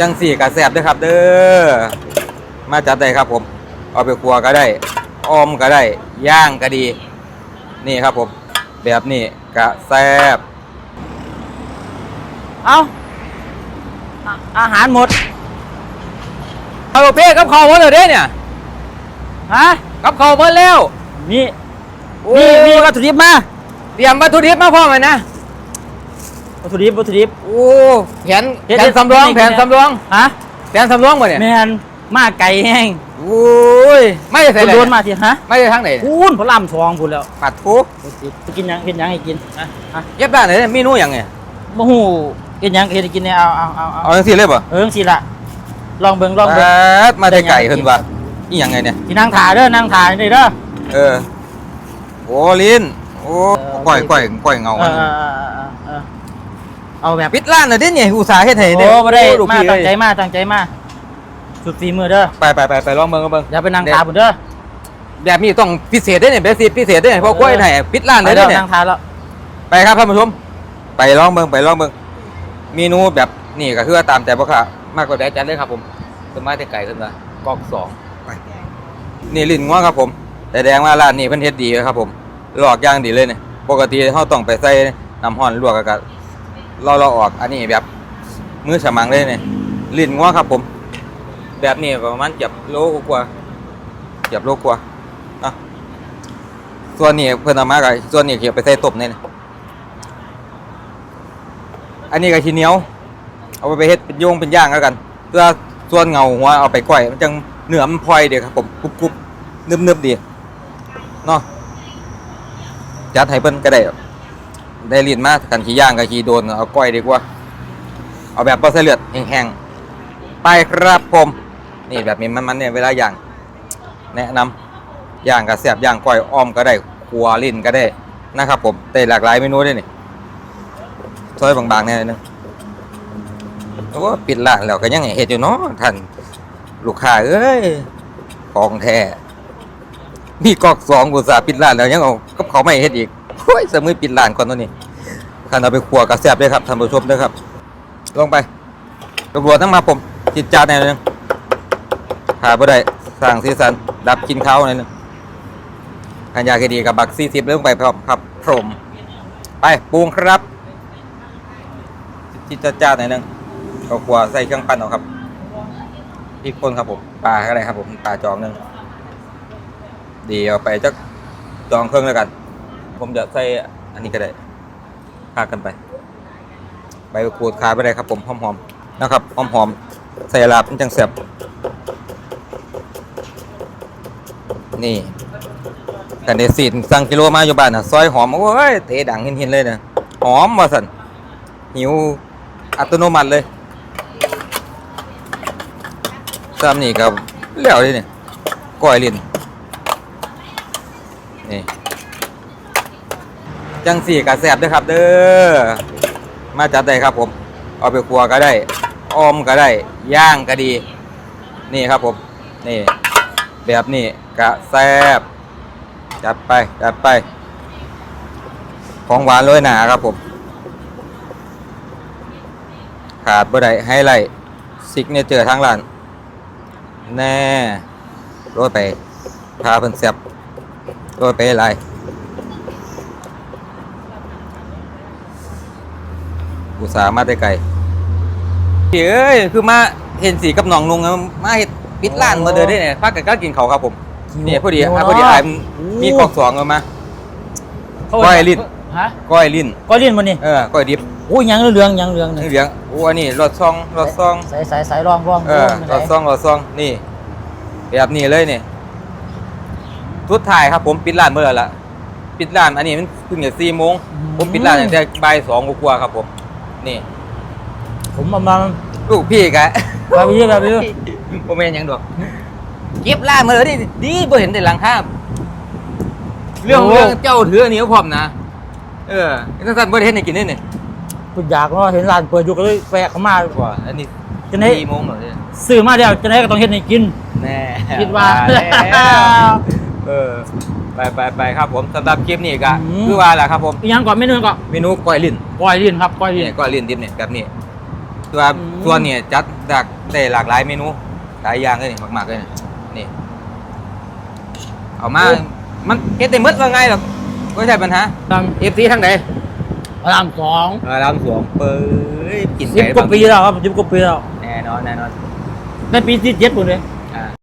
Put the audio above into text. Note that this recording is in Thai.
จังสี่กระแสบด้วยครับเด้อมาจัดได้ครับผม เอาไปครัวก็ได้ออมก็ได้ย่างก็ดี นี่ครับผม แบบนี้กระแซบเอาอะอาหารหมดเอาเป้กับข้าวหมดเลยเด้เนี่ยฮะกับข้าวหมดแล้วมีโอ้มีมีวัตถุดิบมาเตรียมวัตถุดิบมาพร้อมเลยนะ วัตถุดิบวัตถุดิบ โอ้แผนเฮ็ดแผนสำรองเฮ็ดแผนสำรองฮะแผนสำรองมาเนี่ยแมนมาไก่แห้งโอ้ยไม่ได้ใส่เลยโดนมาทีฮะไม่ได้ทั้งไหนพูนพระลำทองพูนแล้วปัดทุกไปกินหยังเห็นยังให้กินฮะฮะเย็บได้ไหนเมนูอย่างไงมะฮูเห็นหยังเห็นให้กินเนี่ยเอาเอาเอาเอาเอาจังสี่เลยป่ะเอิงสิละลองเบิ่งลองเบิ่งดมาได้ไก่ขึ้นว่ะนี่ยังไงเนี่ย ที่นั่งถ่ายเด้อนั่งถ่ายนี่เด้อ เออ โอ้ลิ้น โอ้ก่อยก่อยก่อยเงาเออเออเออเออ เออเอาแบบปิดร้านน่ะเด้เนี่ยอุตสาห์เฮ็ดให้เด้โอ้ไม่ได้ลูกมาพี่ตั้งใจเอ้ยมาตั้งใจมาสุดฝีมือเด้อไปไปไปไปลองเบิ่งก็เบิ่งอย่าไปนั่งถ่ายผมเด้อแบบนี้ต้องพิเศษเด้เนี่ยแบบสิพิเศษเด้เนี่ยเพราะกล้วยให้ปิดร้านไปเลยเด้เด้อเนี่ยนั่งถ่ายแล้วไปครับท่านผู้ชม ไปลองเบิ่งไปลองเบิ่งเมนูแบบนี่ก็คือว่าตามใจพ่อค้ามากกว่าได้จัดเลยครับผมต้นไม้แต่ไก่ขึ้นมากอกสองไปนี่ลิ้นง้อครับผมแต่แดงว่าร้านนี้เพิ่นเฮ็ดดีครับผมหลอกอย่างดีเลยเนี่ยปกติเฮาต้องไปใส่น้ำร้อนลวกกับ เราเราออกอันนี้แบบมือฉมังเลยเนี่ยลิ้นง้อครับผม แบบนี้ประมาณเกือบโลกว่าเกือบโลกว่าอะส่วนนี้เพิ่นเอามากับส่วนนี้เกี่ยวไปใส่ต้มเนี่ยอันนี้ก็ขี้เหนียว เอาไปเฮ็ดเป็นโยงเป็นย่างแล้วกัน เพื่อส่วนเงาหัวเอาไปก้อยมันจังเหนือมันพลอยเดียวครับผมกรุบกรุบนึบนึบดีเนาะจัดให้เพิ่นก็ได้ ได้ลิ้นมากกันขี้ย่างกับขี้โดนเอาก้อยดีกว่า เอาแบบบ่ใส่เลือดแห้งๆไปครับผมนี่แบบนี้มันๆเนี่ยเวลาย่าง แนะนำย่างกับแซ่บย่างก้อยอ้อมก็ได้ขัวลิ้นก็ได้นะครับผมได้หลากหลายเมนูด้วยนี่ซอยบางๆแน่นึงโอ้ปิดร้านแล้วก็ยังเฮ็ดอยู่เนาะท่านลูกค้าเอ้ยของแท้มีกอกสองกุตสาปิดร้านแล้วยังเอากับเขาไม่เฮ็ดอีกโอ้ยสมือปิดร้านก่อนตัวนี้ ขันเอาไปขัวกับแซบด้วยครับท่านผู้ชมด้วยครับ ลงไปตำรวจทั้งมาผม จิตจาดในอยหนึงหาบ่ได้สร้างสีสัน ดับกินข้าวในอยหนึงขันยากให้ดีกับบักซี่สิบลงไปพร้อมครับพรมไปปรุงครับ จิตจาดในอยหนึงก็ขัวใส่เครื่องปั้นเอาครับพริกป่นครับผมปลาก็ได้ครับผมปลาจองหนึงเดีเอาไปจักจองเครื่องแล้วกัน ผมจะใส่อันนี้ก็ได้ พากันไป ใบมะกรูดขายไปได้ครับ ผมหอมๆนะครับหอมๆใส่ลาบมันจังแซ่บนี่กันเดซีนสั่งกิโลมาอยู่บ้านนะซอยหอมโอ้ยเตะดังเห็นๆเลยนะหอมมาสันหิวอัตโนมัติเลยซ้ำนี่ครับแล้วเลยเนี่ยก้อยลินนี่ จังสี่กระแสบด้วยครับ เด้อมาจัดได้ครับผม เอาไปครัวก็ได้ออมก็ได้ย่างก็ดี นี่ครับผม นี่ แบบนี้กระแซบจัดไปจัดไป ของหวานโรยหนาครับผม ขาดบ่ได้ให้ไลท์ซิกเนเจอร์ทางร้าน แน่รยไปพาเพิ่นแซบรยไปหลาย อุตส่าห์มาได้ไกลพี่เอ้ยคือมาเห็นสีกับหนองนุงอะมาเห็ดปิดร้านมาเดินได้เนี่ยพากันก็กินเขาวครับผมเนี่ยพอดีอะพอดีไอ้มันมีกอกสองเอามาก้อยลิ้นฮะก้อยลิ้นก้อยลิ้นมันนี่เออก้อยดิบโอ้ยยังเหลืองยังเหลืองนี่เหลืองโอ้อันนี้รสซองรสซองใส่ใส่ใส่รองรองเออรสซองรสซองนี่แบบนี้เลยเนี่ยทุดถ่ายครับผมปิดร้านเมื่อไหร่ละปิดร้านอันนี้มันเพิ่งจะสี่โมงผมปิดร้านตั้งแต่บ่ายสองกว่าๆครับผม นี่ ผมเอามาลูกพี่กะแบบนี้แบบนี้บ่แม่นหยังดอกเก็บล่ามาเลยดิดีบ่เห็นแต่หลังคาเรื่องเรื่องเจ้าถืออันนี้ก็พร้อมนะ เออจังซั่นบ่ได้เฮ็ดให้กินได้นี่กูอยากเนาะเห็นร้านเปิดอยู่ก็เลยแวะเข้ามาว่า อันนี้จะได้4โมงเหรอเนี่ยซื้อมาเดียวจะได้ก็ต้องเฮ็ดให้กินแน่คิดว่าแล้วเออ ไปไปไปครับผมสำหรับคลิปนี้ก็อืม คือว่าแหละครับผมอีกอยังก่อนเมนูก่อนเมนูก้อยลิ้นก้อยลิ้นครับก้อยลิ้นี่นก้อยลิ้นดิบนี่แบบนี้ตัวส่วนเนี่ยจัดจากได้หลากหลายเมนูหลายอย่างเลยนี่มากๆเลยนี่นี่เอามามันเฮ็ดได้หมดว่าไงหรอกไม่ใช่ปัญหาตั้งเอฟซีทางไหนพระรามสองรามสวงเปิดกินสิบไก่กว่าปีแล้วครับสิบกว่าปีแล้วแน่นอนแน่นอนในปีที่เจ็ดหมดเลย